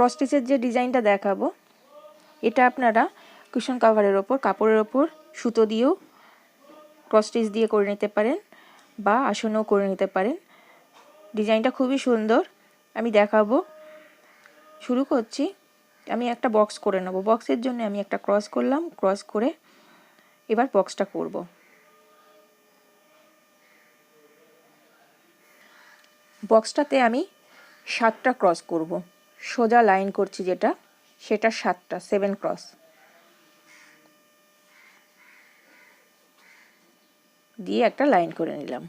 Cross স্টিচের যে ডিজাইনটা দেখাবো, এটা আপনারা কুশন কাভারের ওপর, কাপড়ের ওপর সুতো দিয়েও ক্রস স্টিচ দিয়ে করে নিতে পারেন বা আসনেও করে নিতে পারেন। ডিজাইনটা খুবই সুন্দর। আমি দেখাবো। শুরু করছি। আমি একটা বক্স করে নেব। বক্সের জন্য আমি একটা ক্রস করলাম। ক্রস করে এবার বক্সটা করব। বক্সটাতে আমি সাতটা ক্রস করব। সোজা লাইন করছি যেটা, সেটা সাতটা সেভেন ক্রস দিয়ে একটা লাইন করে নিলাম।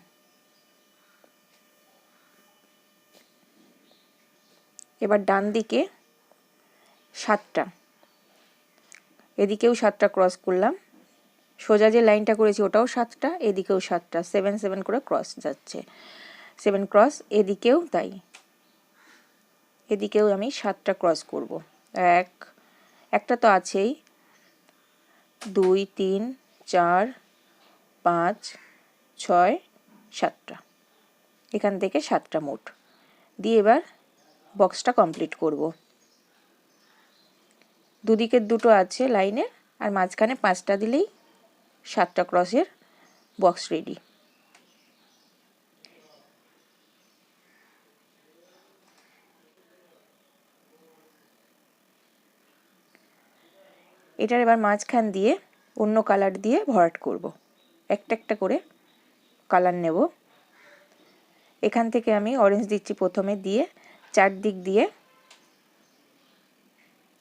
এবার ডান দিকে সাতটা। এদিকেও সাতটা ক্রস করলাম। সোজা যে লাইনটা করেছি ওটাও সাতটা, এদিকেও সাতটা সেভেন সেভেন করে ক্রস যাচ্ছে। সেভেন ক্রস এদিকেও তাই। এদিকেও আমি সাতটা ক্রস করব। এক, একটা তো আছেই। দুই, তিন, চার, পাঁচ, ছয়, সাতটা। এখান থেকে সাতটা মোট। দিয়ে এবার বক্সটা কমপ্লিট করব। দুদিকের দুটো আছে লাইনের, আর মাঝখানে পাঁচটা দিলেই সাতটা ক্রসের বক্স রেডি এটার এবার মাঝখান দিয়ে অন্য কালার দিয়ে ভরাট করব। একটা একটা করে কালার নেব। এখান থেকে আমি অরেঞ্জ দিচ্ছি প্রথমে দিয়ে, চারদিক দিয়ে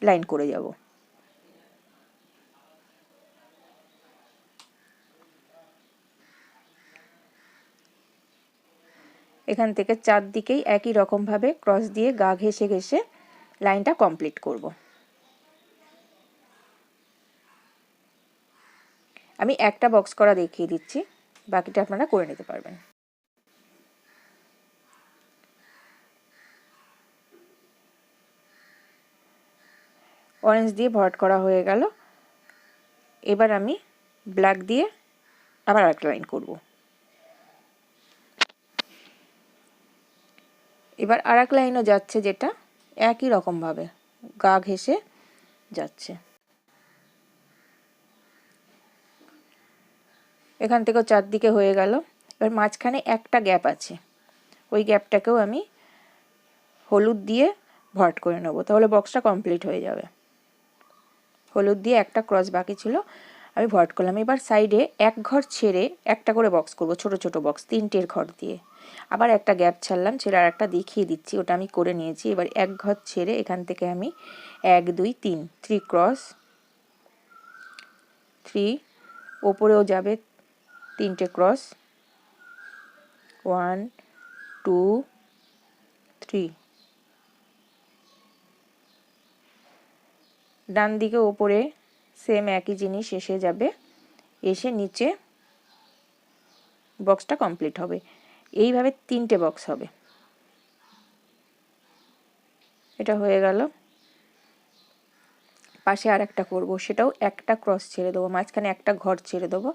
লাইন করে যাব। এখান থেকে চারদিকেই একই রকমভাবে ক্রস দিয়ে গা ঘেসে ঘেসে লাইনটা কমপ্লিট করব। আমি একটা বক্স করা দেখিয়ে দিচ্ছি, বাকিটা আপনারা করে নিতে পারবেন। অরেঞ্জ দিয়ে ভরাট করা হয়ে গেল। এবার আমি ব্ল্যাক দিয়ে আবার আরেকটা লাইন করব। এবার আর এক লাইনও যাচ্ছে যেটা একই রকমভাবে গা ঘেসে যাচ্ছে। এখান থেকেও চারদিকে হয়ে গেল। এবার মাঝখানে একটা গ্যাপ আছে। ওই গ্যাপটাকেও আমি হলুদ দিয়ে ভরাট করে নেব, তাহলে বক্সটা কমপ্লিট হয়ে যাবে। হলুদ দিয়ে একটা ক্রস বাকি ছিল, আমি ভরাট করলাম। এবার সাইডে এক ঘর ছেড়ে একটা করে বক্স করব, ছোট ছোট বক্স তিনটের ঘর দিয়ে। আবার একটা গ্যাপ ছাড়লাম, ছেড়ে আর একটা দেখিয়ে দিচ্ছি, ওটা আমি করে নিয়েছি। এবার এক ঘর ছেড়ে এখান থেকে আমি এক, দুই, তিন থ্রি ক্রস থ্রি ওপরেও যাবে তিনটে ক্রস। One, two, three. ডান দিকে ওপরে সেম একই জিনিস এসে যাবে। এসে নিচে বক্সটা কমপ্লিট হবে। এইভাবে তিনটে বক্স হবে। এটা হয়ে গেল। পাশে আর একটা করব, সেটাও একটা ক্রস ছেড়ে দেবো, মাঝখানে একটা ঘর ছেড়ে দেবো।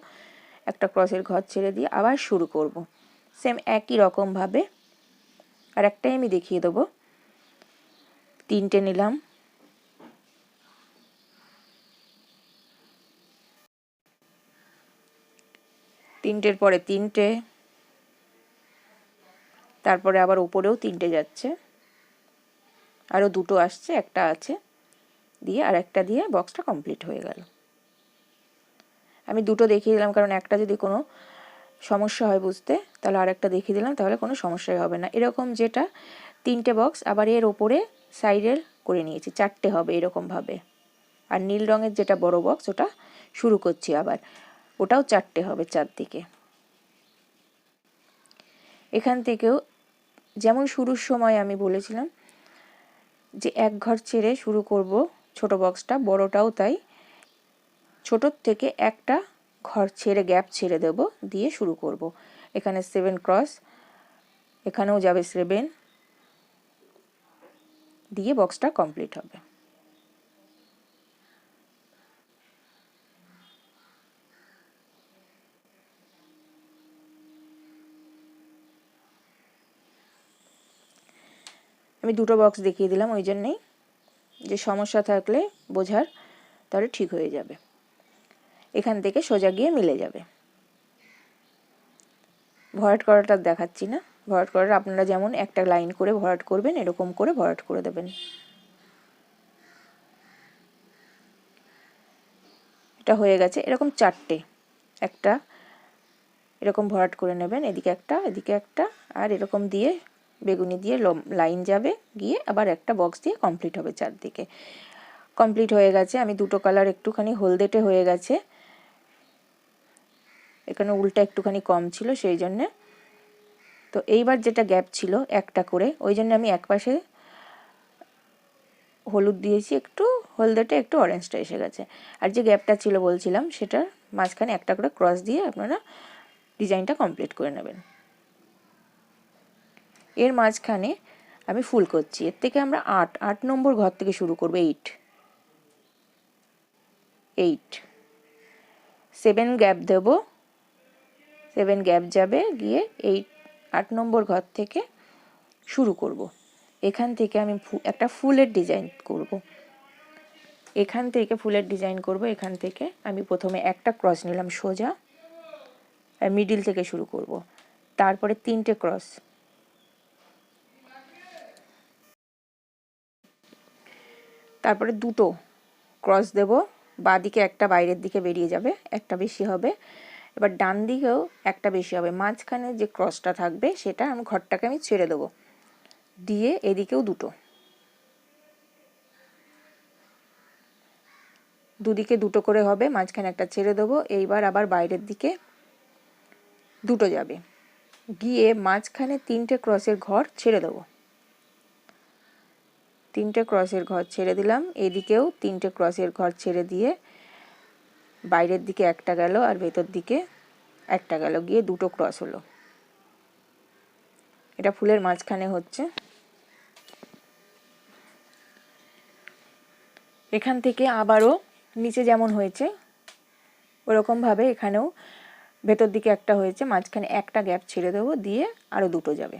একটা ক্রসের ঘর ছেড়ে দিয়ে আবার শুরু করব। সেম একই রকমভাবে আর একটাই আমি দেখিয়ে দেবো। তিনটে নিলাম। তিনটের পরে তিনটে। তারপরে আবার উপরেও তিনটে যাচ্ছে। আরও দুটো আসছে, একটা আছে। দিয়ে আর একটা দিয়ে বক্সটা কমপ্লিট হয়ে গেল। আমি দুটো দেখিয়ে দিলাম, কারণ একটা যদি কোনো সমস্যা হয় বুঝতে, তাহলে আর একটা দেখিয়ে দিলাম, তাহলে কোনো সমস্যাই হবে না। এরকম যেটা তিনটে বক্স আবার এর ওপরে সাইডের করে নিয়েছি, চারটে হবে এরকমভাবে। আর নীল রঙের যেটা বড় বক্স ওটা শুরু করছি আবার। ওটাও চারটে হবে চারদিকে। এখান থেকেও যেমন শুরুর সময় আমি বলেছিলাম যে এক ঘর ছেড়ে শুরু করব ছোট বক্সটা বড়টাও তাই ছোটোর থেকে একটা ঘর ছেড়ে, গ্যাপ ছেড়ে দেব, দিয়ে শুরু করব। এখানে সেভেন ক্রস এখানেও যাবে সেভেন দিয়ে বক্সটা কমপ্লিট হবে। আমি দুটো বক্স দেখিয়ে দিলাম, ওই জন্যেই যে সমস্যা থাকলে বোঝার তাহলে ঠিক হয়ে যাবে। এখান থেকে সোজা গিয়ে মিলে যাবে। ভরাট করাটা দেখাচ্ছি না। ভরাট করাটা আপনারা যেমন একটা লাইন করে ভরাট করবেন, এরকম করে ভরাট করে দেবেন। এটা হয়ে গেছে এরকম চারটে। একটা এরকম ভরাট করে নেবেন, এদিকে একটা এদিকে একটা, আর এরকম দিয়ে বেগুনি দিয়ে লাইন যাবে, গিয়ে আবার একটা বক্স দিয়ে কমপ্লিট হবে চারদিকে। কমপ্লিট হয়ে গেছে। আমি দুটো কালার একটুখানি হলদেটে হয়ে গেছে। এখানে উল্টা একটুখানি কম ছিল, সেই জন্যে। তো এইবার যেটা গ্যাপ ছিল একটা করে, ওই জন্য আমি এক পাশে হলুদ দিয়েছি, একটু হলদেটা একটু অরেঞ্জটা এসে গেছে। আর যে গ্যাপটা ছিল বলছিলাম সেটা মাঝখানে একটা করে ক্রস দিয়ে আপনারা ডিজাইনটা কমপ্লিট করে নেবেন। এর মাঝখানে আমি ফুল করছি, এর থেকে আমরা আট আট নম্বর ঘর থেকে শুরু করব এইট এইট সেভেন গ্যাপ দেব সেভেন গ্যাপ যাবে, গিয়ে এইট আট নম্বর ঘর থেকে শুরু করব। এখান থেকে আমি একটা ফুলের ডিজাইন করব। এখান থেকে ফুলের ডিজাইন করব। এখান থেকে আমি প্রথমে একটা ক্রস নিলাম সোজা মিডিল থেকে শুরু করব। তারপরে তিনটে ক্রস। তারপরে দুটো ক্রস দেব। বাঁ দিকে একটা, বাইরের দিকে বেরিয়ে যাবে। একটা বেশি হবে। এবার ডান দিকেও একটা বেশি হবে। মাঝখানে যে ক্রসটা থাকবে, সেটা আমি ঘরটাকে আমি ছেড়ে দেবো। দিয়ে এদিকেও দুটো। দুদিকে দুটো করে হবে, মাঝখানে একটা ছেড়ে দেবো, এইবার আবার বাইরের দিকে দুটো যাবে। গিয়ে মাঝখানে তিনটে ক্রসের ঘর ছেড়ে দেবো। তিনটে ক্রসের ঘর ছেড়ে দিলাম, এদিকেও তিনটে ক্রসের ঘর ছেড়ে দিয়ে বাইরের দিকে একটা গেল আর ভেতর দিকে একটা গেল। গিয়ে দুটো ক্রস হলো। এটা ফুলের মাঝখানে হচ্ছে। এখান থেকে আবারও নিচে যেমন হয়েছে, ওরকমভাবে এখানেও ভেতর দিকে একটা হয়েছে, মাঝখানে একটা গ্যাপ ছেড়ে দেবো, দিয়ে আরও দুটো যাবে।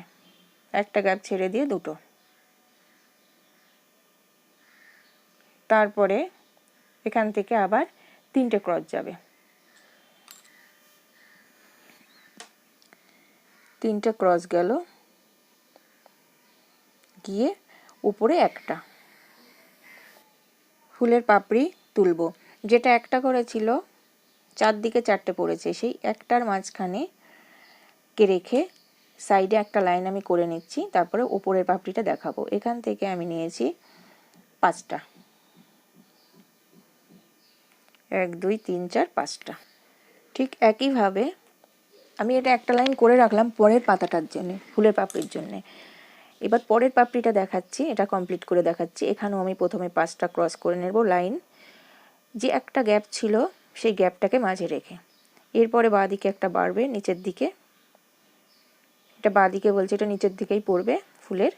একটা গ্যাপ ছেড়ে দিয়ে দুটো। তারপরে এখান থেকে আবার তিনটে ক্রস যাবে। তিনটে ক্রস গেল। গিয়ে উপরে একটা। ফুলের পাপড়ি তুলব। যেটা একটা করেছিল চারদিকে চারটে পড়েছে, সেই একটার মাঝখানে কে রেখে সাইডে একটা লাইন আমি করে নিচ্ছি, তারপরে ওপরের পাপড়িটা দেখাবো। এখান থেকে আমি নিয়েছি পাঁচটা। এক, দুই, তিন, চার, পাঁচটা। ঠিক একইভাবে আমি এটা একটা লাইন করে রাখলাম পরের পাতাটার জন্যে, ফুলের পাপড়ির জন্যে। এবার পরের পাপড়িটা দেখাচ্ছি, এটা কমপ্লিট করে দেখাচ্ছি। এখানেও আমি প্রথমে পাঁচটা ক্রস করে নেব লাইন। যে একটা গ্যাপ ছিল, সেই গ্যাপটাকে মাঝে রেখে। এরপরে বাঁ দিকে একটা বাড়বে, নিচের দিকে। এটা বাঁ দিকে বলছে, এটা নিচের দিকেই পড়বে ফুলের।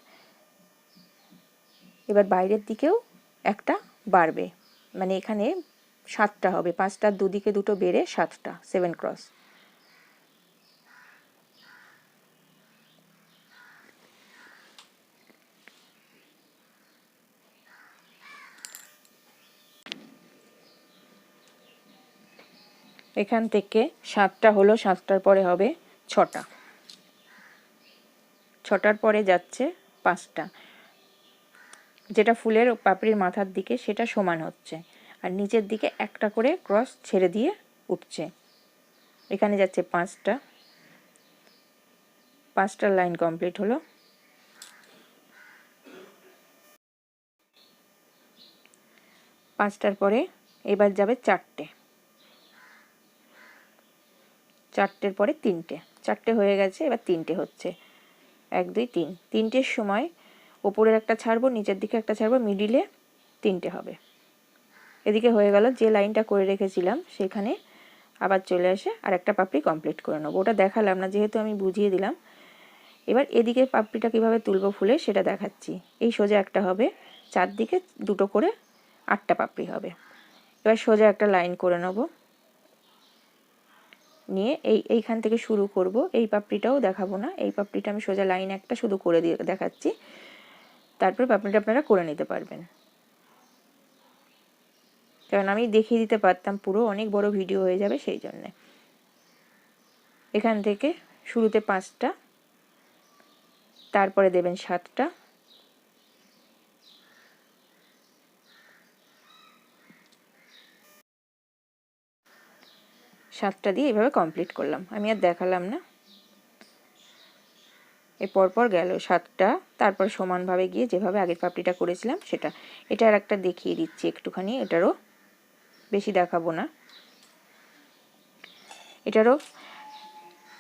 এবার বাইরের দিকেও একটা বাড়বে। মানে এখানে সাতটা হবে পাঁচটার দুদিকে দুটো বেড়ে সাতটা সেভেন ক্রস এখান থেকে সাতটা হলো, সাতটার পরে হবে ছটা। ছটার পরে যাচ্ছে পাঁচটা। যেটা ফুলের পাপড়ির মাথার দিকে, সেটা সমান হচ্ছে। আর নিচের দিকে একটা করে ক্রস ছেড়ে দিয়ে উঠছে। এখানে যাচ্ছে পাঁচটা। পাঁচটা লাইন কমপ্লিট হলো। পাঁচটার পরে এবার যাবে চারটে। চারটের পরে তিনটে। চারটে হয়ে গেছে, এবার তিনটে হচ্ছে। এক, দুই, তিন। তিনটের সময় ওপরের একটা ছাড়বো, নিচের দিকে একটা ছাড়বো, মিডিলে তিনটে হবে। এদিকে হয়ে গেল যে লাইনটা করে রেখেছিলাম, সেখানে আবার চলে আসে আর একটা পাপড়ি কমপ্লিট করে নেব। ওটা দেখালাম না, যেহেতু আমি বুঝিয়ে দিলাম। এবার এদিকে পাপড়িটা কীভাবে তুলবো ফুলে সেটা দেখাচ্ছি। এই সোজা একটা হবে, চারদিকে দুটো করে আটটা পাপড়ি হবে। এবার সোজা একটা লাইন করে নেব। নিয়ে এই, এইখান থেকে শুরু করব। এই পাপড়িটাও দেখাবো না, এই পাপড়িটা আমি সোজা লাইন একটা শুধু করে দিয়ে দেখাচ্ছি। তারপরে পাপড়িটা আপনারা করে নিতে পারবেন। কারণ আমি দেখিয়ে দিতে পারতাম পুরো, অনেক বড় ভিডিও হয়ে যাবে সেই জন্যে। এখান থেকে শুরুতে পাঁচটা, তারপরে দেবেন সাতটা। সাতটা দিয়ে এভাবে কমপ্লিট করলাম। আমি আর দেখালাম না। এ পরপর গেল সাতটা, তারপর সমানভাবে গিয়ে যেভাবে আগের পাপড়িটা করেছিলাম সেটা। এটা আর একটা দেখিয়ে দিচ্ছি একটুখানি, এটারও বেশি দেখাবো না। এটারও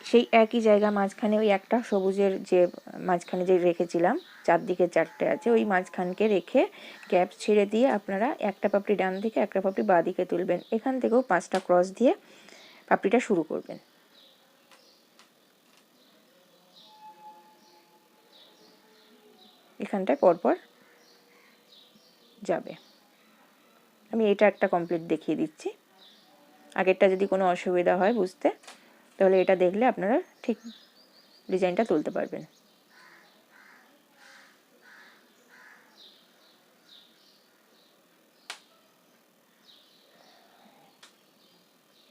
সেই একই জায়গা মাঝখানে ওই একটা সবুজের যে, মাঝখানে যে রেখেছিলাম, চারদিকে চারটে আছে, ওই মাঝখানকে রেখে গ্যাপ ছেড়ে দিয়ে আপনারা একটা পাপড়ি ডান দিকে, একটা পাপড়ি বাঁ দিকে তুলবেন। এখান থেকেও পাঁচটা ক্রস দিয়ে পাপড়িটা শুরু করবেন। এখানটায় পরপর যাবে। আমি এটা একটা কমপ্লিট দেখিয়ে দিচ্ছি। আগেরটা যদি কোনো অসুবিধা হয় বুঝতে, তাহলে এটা দেখলে আপনারা ঠিক ডিজাইনটা তুলতে পারবেন।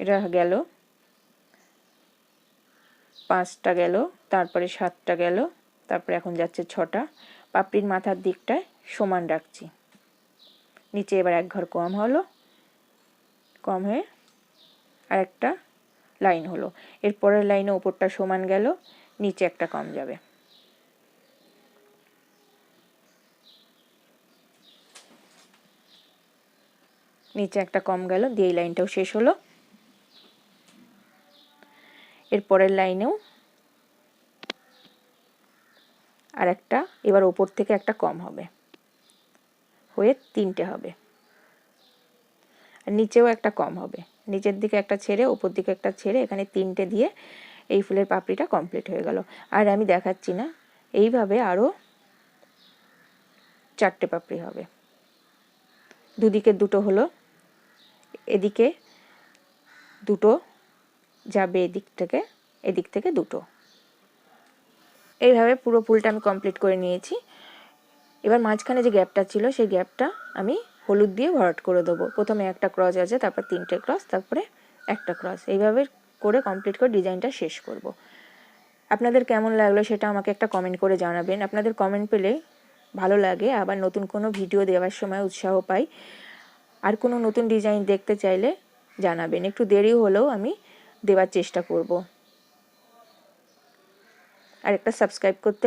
এটা গেল। পাঁচটা গেল, তারপরে সাতটা গেল, তারপরে এখন যাচ্ছে ছটা। পাপড়ির মাথার দিকটায় সমান রাখছি। নিচে এবার এক ঘর কম হলো, কম হয়ে আর একটা লাইন হলো। এর পরের লাইনে ওপরটা সমান গেল, নিচে একটা কম যাবে। নিচে একটা কম গেল, দিয়ে এই লাইনটাও শেষ হলো। এর পরের লাইনেও আর একটা এবার ওপর থেকে একটা কম হবে। হয়ে তিনটে হবে। আর নিচেও একটা কম হবে। নিচের দিকে একটা ছেড়ে ওপর দিকে একটা ছেড়ে এখানে তিনটে দিয়ে এই ফুলের পাপড়িটা কমপ্লিট হয়ে গেল। আর আমি দেখাচ্ছি না, এইভাবে আরও চারটে পাপড়ি হবে। দুদিকে দুটো হলো, এদিকে দুটো যাবে এদিক থেকে এদিক থেকে দুটো। এইভাবে পুরো ফুলটা আমি কমপ্লিট করে নিয়েছি। এবার মাঝখানে যে গ্যাপটা ছিল, সেই গ্যাপটা আমি হলুদ দিয়ে ভরাট করে দেবো। প্রথমে একটা ক্রস আছে, তারপর তিনটে ক্রস, তারপরে একটা ক্রস। এইভাবে করে কমপ্লিট করে ডিজাইনটা শেষ করব। আপনাদের কেমন লাগল সেটা আমাকে একটা কমেন্ট করে জানাবেন। আপনাদের কমেন্ট পেলে ভালো লাগে। আবার নতুন কোনো ভিডিও দেওয়ার সময় উৎসাহ পাই। আর কোনো নতুন ডিজাইন দেখতে চাইলে জানাবেন। একটু দেরি হলেও আমি দেওয়ার চেষ্টা করব। আর একটা সাবস্ক্রাইব করতে